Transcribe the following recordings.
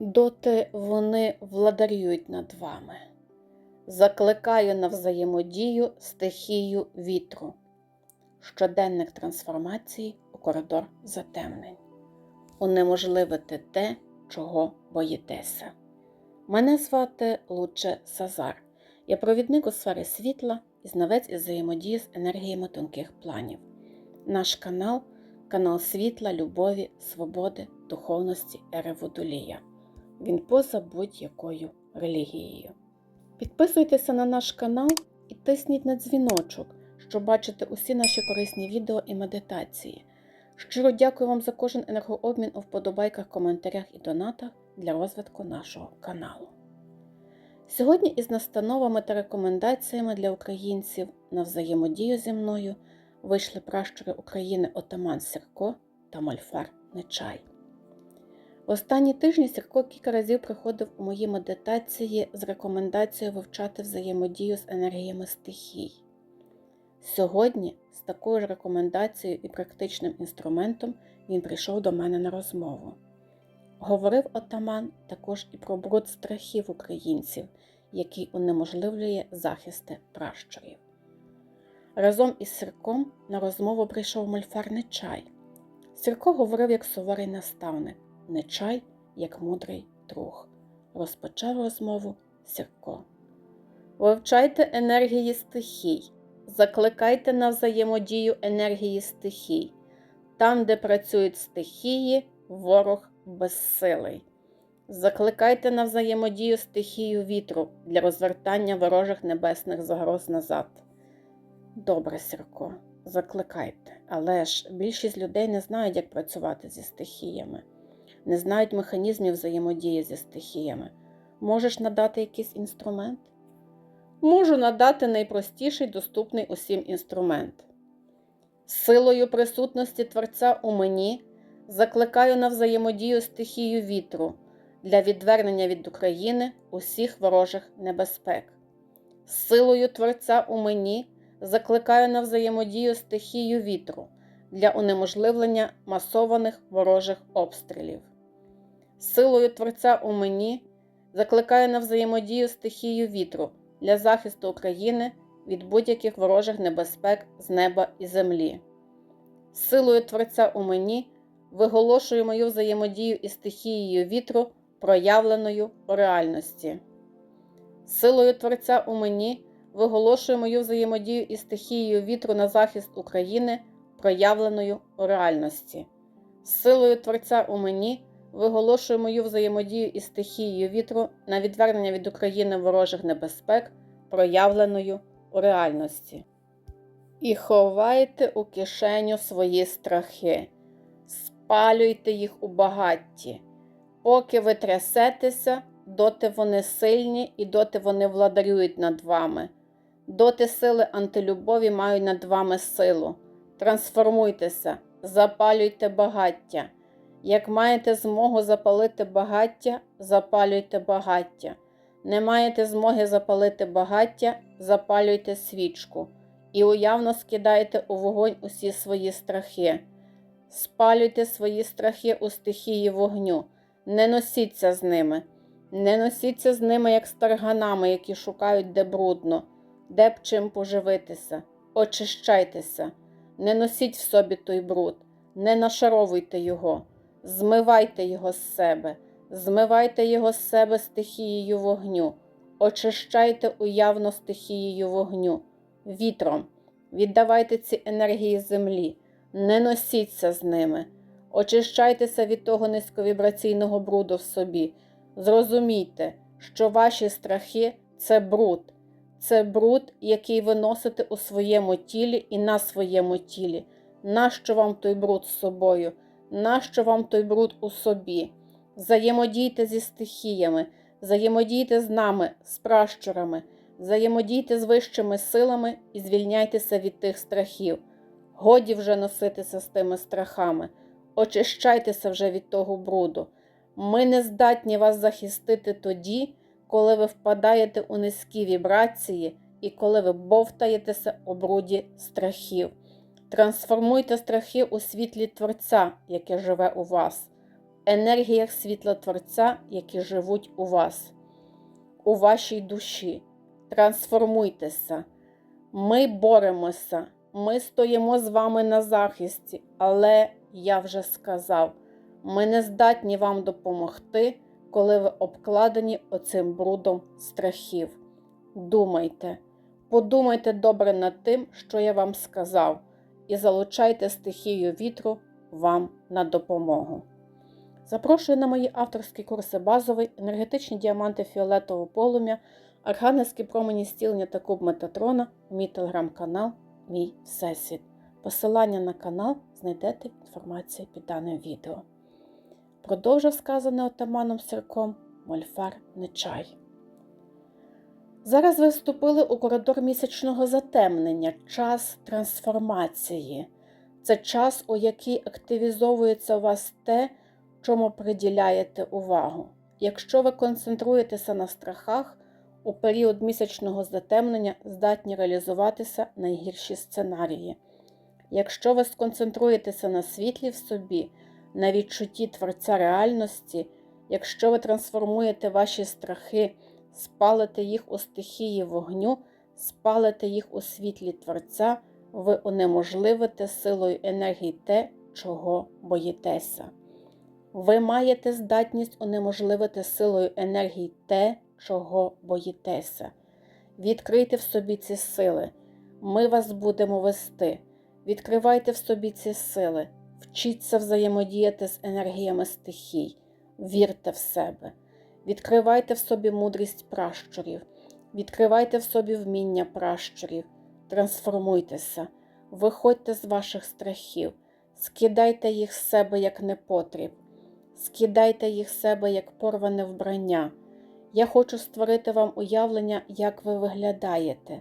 доти вони владарюють над вами. Закликаю на взаємодію стихію вітру, щоденних трансформацій у коридор затемнень, унеможливити те, чого боїтеся. Мене звати Луче Сазар. Я провідник у сфері світла і знавець із взаємодії з енергіями тонких планів. Наш канал канал світла, любові, свободи, духовності ери Водолія. Він поза будь-якою релігією. Підписуйтеся на наш канал і тисніть на дзвіночок, щоб бачити усі наші корисні відео і медитації. Щиро дякую вам за кожен енергообмін у вподобайках, коментарях і донатах для розвитку нашого каналу. Сьогодні із настановами та рекомендаціями для українців на взаємодію зі мною вийшли пращури України Отаман Сірко та Мальфар Нечай. Останні тижні Сірко кілька разів приходив у мої медитації з рекомендацією вивчати взаємодію з енергіями стихій. Сьогодні з такою ж рекомендацією і практичним інструментом він прийшов до мене на розмову. Говорив отаман також і про бруд страхів українців, який унеможливлює захисти пращурів. Разом із Сірком на розмову прийшов мольфар Нечай. Сірко говорив як суворий наставник, Нечай як мудрий друг. Розпочав розмову Сірко. Вивчайте енергії стихій, закликайте на взаємодію енергії стихій. Там, де працюють стихії, ворог безсилий. Закликайте на взаємодію стихію вітру для розвертання ворожих небесних загроз назад. Добре, Сірко, закликайте, але ж більшість людей не знають, як працювати зі стихіями, не знають механізмів взаємодії зі стихіями. Можеш надати якийсь інструмент? Можу надати найпростіший доступний усім інструмент. Силою присутності Творця у мені закликаю на взаємодію стихію вітру для відвернення від України усіх ворожих небезпек. Силою Творця у мені закликаю на взаємодію стихію вітру для унеможливлення масованих ворожих обстрілів. Силою Творця у мені закликаю на взаємодію стихію вітру для захисту України від будь-яких ворожих небезпек з неба і землі. Силою Творця у мені виголошую мою взаємодію із стихією вітру, проявленою у реальності. Силою Творця у мені виголошую мою взаємодію із стихією вітру на захист України, проявленою у реальності. Силою Творця у мені виголошую мою взаємодію із стихією вітру на відвернення від України ворожих небезпек, проявленою у реальності. І ховайте у кишеню свої страхи, спалюйте їх у багатті. Поки ви трясетеся, доти вони сильні і доти вони владарюють над вами. Доти сили антилюбові мають над вами силу. Трансформуйтеся, запалюйте багаття. Як маєте змогу запалити багаття, запалюйте багаття. Не маєте змоги запалити багаття, запалюйте свічку. І уявно скидайте у вогонь усі свої страхи. Спалюйте свої страхи у стихії вогню, не носіться з ними, не носіться з ними, як з тарганами, які шукають де брудно, де б чим поживитися, очищайтеся, не носіть в собі той бруд, не нашаровуйте його, змивайте його з себе, змивайте його з себе стихією вогню, очищайте уявно стихією вогню, вітром, віддавайте ці енергії землі, не носіться з ними, очищайтеся від того низьковібраційного бруду в собі. Зрозумійте, що ваші страхи це бруд, це бруд, який ви носите у своєму тілі і на своєму тілі. Нащо вам той бруд з собою? Нащо вам той бруд у собі? Взаємодійте зі стихіями, взаємодійте з нами, з пращурами, взаємодійте з вищими силами і звільняйтеся від тих страхів. Годі вже носитися з тими страхами, очищайтеся вже від того бруду. Ми не здатні вас захистити тоді, коли ви впадаєте у низькі вібрації і коли ви бовтаєтеся у бруді страхів. Трансформуйте страхи у світлі Творця, яке живе у вас. енергіях світлотворця, які живуть у вас, у вашій душі. Трансформуйтеся. Ми боремося, ми стоїмо з вами на захисті, але я вже сказав, ми не здатні вам допомогти, коли ви обкладені оцим брудом страхів. Думайте, подумайте добре над тим, що я вам сказав, і залучайте стихію вітру вам на допомогу. Запрошую на мої авторські курси базовий, енергетичні діаманти фіолетового полум'я, архангельські промені стілення та куб Метатрона, мій телеграм-канал, мій Всесвіт. Посилання на канал знайдете в інформації під даним відео. Продовжив сказане отаманом Сірком Мольфар Нечай. Зараз ви вступили у коридор місячного затемнення, час трансформації. Це час, у який активізовується у вас те, чому приділяєте увагу. Якщо ви концентруєтеся на страхах, у період місячного затемнення здатні реалізуватися найгірші сценарії. Якщо ви сконцентруєтеся на світлі в собі, на відчутті творця реальності, якщо ви трансформуєте ваші страхи, спалите їх у стихії вогню, спалите їх у світлі Творця, ви унеможливите силою енергії те, чого боїтеся. Ви маєте здатність унеможливити силою енергії те, чого боїтеся. Відкрийте в собі ці сили, ми вас будемо вести. Відкривайте в собі ці сили, вчіться взаємодіяти з енергіями стихій, вірте в себе, відкривайте в собі мудрість пращурів, відкривайте в собі вміння пращурів, трансформуйтеся, виходьте з ваших страхів, скидайте їх з себе як непотріб, скидайте їх з себе як порване вбрання. Я хочу створити вам уявлення, як ви виглядаєте,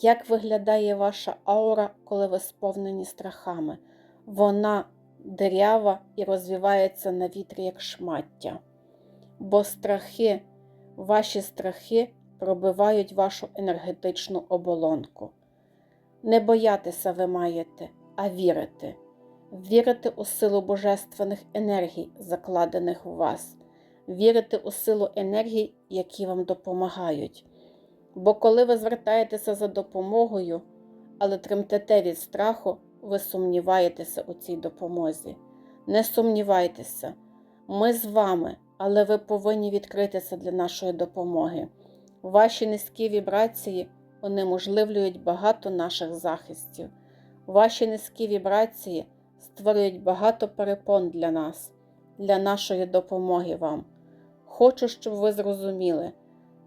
як виглядає ваша аура, коли ви сповнені страхами. Вона дирява і розвивається на вітрі, як шмаття. Бо страхи, ваші страхи пробивають вашу енергетичну оболонку. Не боятися ви маєте, а вірити. Вірити у силу божественних енергій, закладених у вас вірити у силу енергій, які вам допомагають. Бо коли ви звертаєтеся за допомогою, але тремтете від страху, ви сумніваєтеся у цій допомозі. Не сумнівайтеся, ми з вами, але ви повинні відкритися для нашої допомоги. Ваші низькі вібрації унеможливлюють багато наших захистів. Ваші низькі вібрації створюють багато перепон для нас, для нашої допомоги вам. Хочу, щоб ви зрозуміли,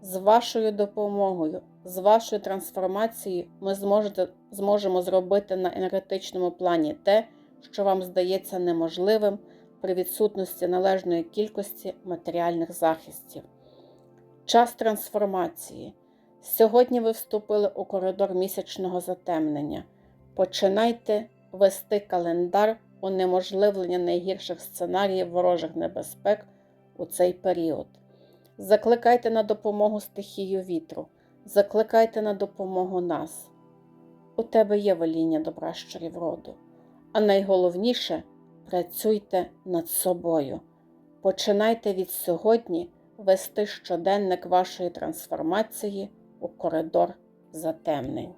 з вашою допомогою, з вашою трансформацією ми зможете, зможемо зробити на енергетичному плані те, що вам здається неможливим при відсутності належної кількості матеріальних захистів. Час трансформації. Сьогодні ви вступили у коридор місячного затемнення. Починайте вести календар унеможливлення найгірших сценаріїв ворожих небезпек у цей період. Закликайте на допомогу стихію вітру, закликайте на допомогу нас. У тебе є воління добра щурів роду. А найголовніше працюйте над собою. Починайте від сьогодні вести щоденник вашої трансформації у коридор затемнень.